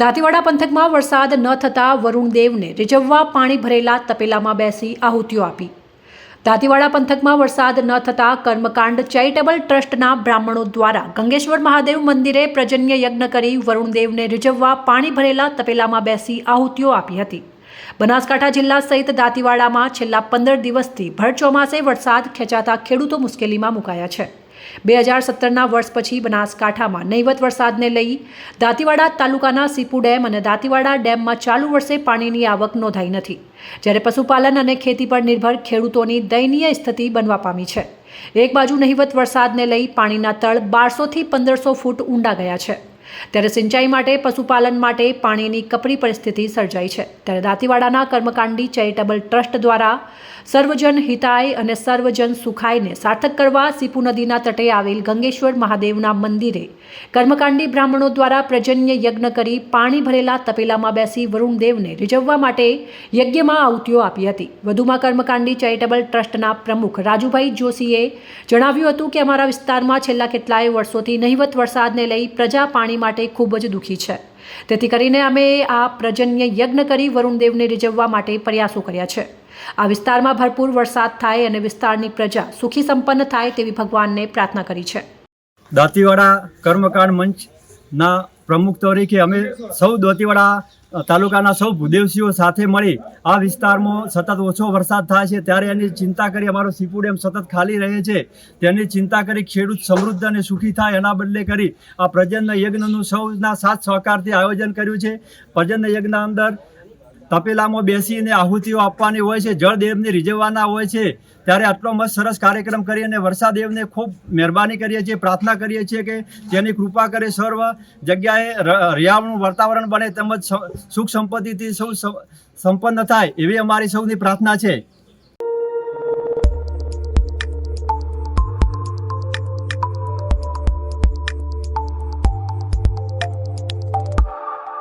દાંતીવાડા પંથકમાં વરસાદ ન થતાં વરુણદેવને રીઝવવા પાણી ભરેલા તપેલામાં બેસી આહુતિઓ આપી. દાંતીવાડા પંથકમાં વરસાદ ન થતાં કર્મકાંડ ચેરિટેબલ ટ્રસ્ટના બ્રાહ્મણો દ્વારા ગંગેશ્વર મહાદેવ મંદિરે પ્રજન્ય યજ્ઞ કરી વરુણદેવને રીઝવવા પાણી ભરેલા તપેલામાં બેસી આહુતિઓ આપી હતી. બનાસકાંઠા જિલ્લા સહિત દાંતીવાડામાં છેલ્લા પંદર દિવસથી ભર ચોમાસે વરસાદ ખેંચાતા ખેડૂતો મુશ્કેલીમાં મુકાયા છે. બે હજાર સત્તરના વર્ષ પછી બનાસકાંઠામાં નહીવત વરસાદને લઈ દાંતીવાડા તાલુકાના સીપુ ડેમ અને દાંતીવાડા ડેમમાં ચાલુ વર્ષે પાણીની આવક નોંધાઈ નથી. જ્યારે પશુપાલન અને ખેતી પર નિર્ભર ખેડૂતોની દયનીય સ્થિતિ બનવા પામી છે. એક બાજુ નહીવત વરસાદને લઈ પાણીના તળ બારસોથી પંદરસો ફૂટ ઊંડા ગયા છે. ત્યારે સિંચાઈ માટે, પશુપાલન માટે પાણીની કપરી પરિસ્થિતિ સર્જાઈ છે. ત્યારે દાંતીવાડાના કર્મકાંડી ચેરિટેબલ ટ્રસ્ટ દ્વારા સર્વજન હિતાય અને સર્વજન સુખાયને સાર્થક કરવા સીપુ નદીના તટે આવેલ ગંગેશ્વર મહાદેવના મંદિરે કર્મકાંડી બ્રાહ્મણો દ્વારા પ્રજન્ય યજ્ઞ કરી પાણી ભરેલા તપેલામાં બેસી વરુણદેવને રીઝવવા માટે યજ્ઞમાં આહુતિઓ આપી હતી. વધુમાં કર્મકાંડી ચેરિટેબલ ટ્રસ્ટના પ્રમુખ રાજુભાઈ જોશીએ જણાવ્યું હતું કે અમારા વિસ્તારમાં છેલ્લા કેટલાય વર્ષોથી નહિવત વરસાદને લઈ પ્રજા પાણી માટે ખૂબ જ દુઃખી છે. તેથી કરીને અમે આ પ્રજન્ય યજ્ઞ કરી વરુણદેવને રીઝવવા માટે પ્રયાસો કર્યા છે. આ વિસ્તારમાં ભરપૂર વરસાદ થાય અને વિસ્તારની પ્રજા સુખી સંપન્ન થાય તેવી ભગવાનને પ્રાર્થના કરી છે. દાંતીવાડા કર્મકાંડ મંચના પ્રમુખ તરીકે અમે સૌ દોતીવાડા તાલુકાના સૌ ભૂદેવસીઓ સાથે મળી આ વિસ્તારમાં સતત ઓછો વરસાદ થાય છે. ત્યારે એની ચિંતા કરી અમારો સીપુ ડેમ સતત ખાલી રહે છે. તેની ચિંતા કરી ખેડૂત સમૃદ્ધ અને સુખી થાય એના બદલે કરી આ પ્રજન્ય યજ્ઞનું સૌના સાથ સહકારથી આયોજન કર્યું છે. પ્રજન્ય યજ્ઞના અંદર તપેલામાં બેસીને આહુતિઓ આપવાની હોય છે, જળદેવને રીઝવવાના હોય છે, ત્યારે આટલો મસ્ત સરસ કાર્યક્રમ કરી અને વરસાદેવને ખૂબ મહેરબાની કરીએ છીએ, પ્રાર્થના કરીએ છીએ કે જેની કૃપા કરે સર્વ જગ્યાએ ર- હરિયાળનું વાતાવરણ બને તેમજ સુખ સંપત્તિથી સૌ, સંપન્ન થાય, એવી અમારી સૌની પ્રાર્થના છે.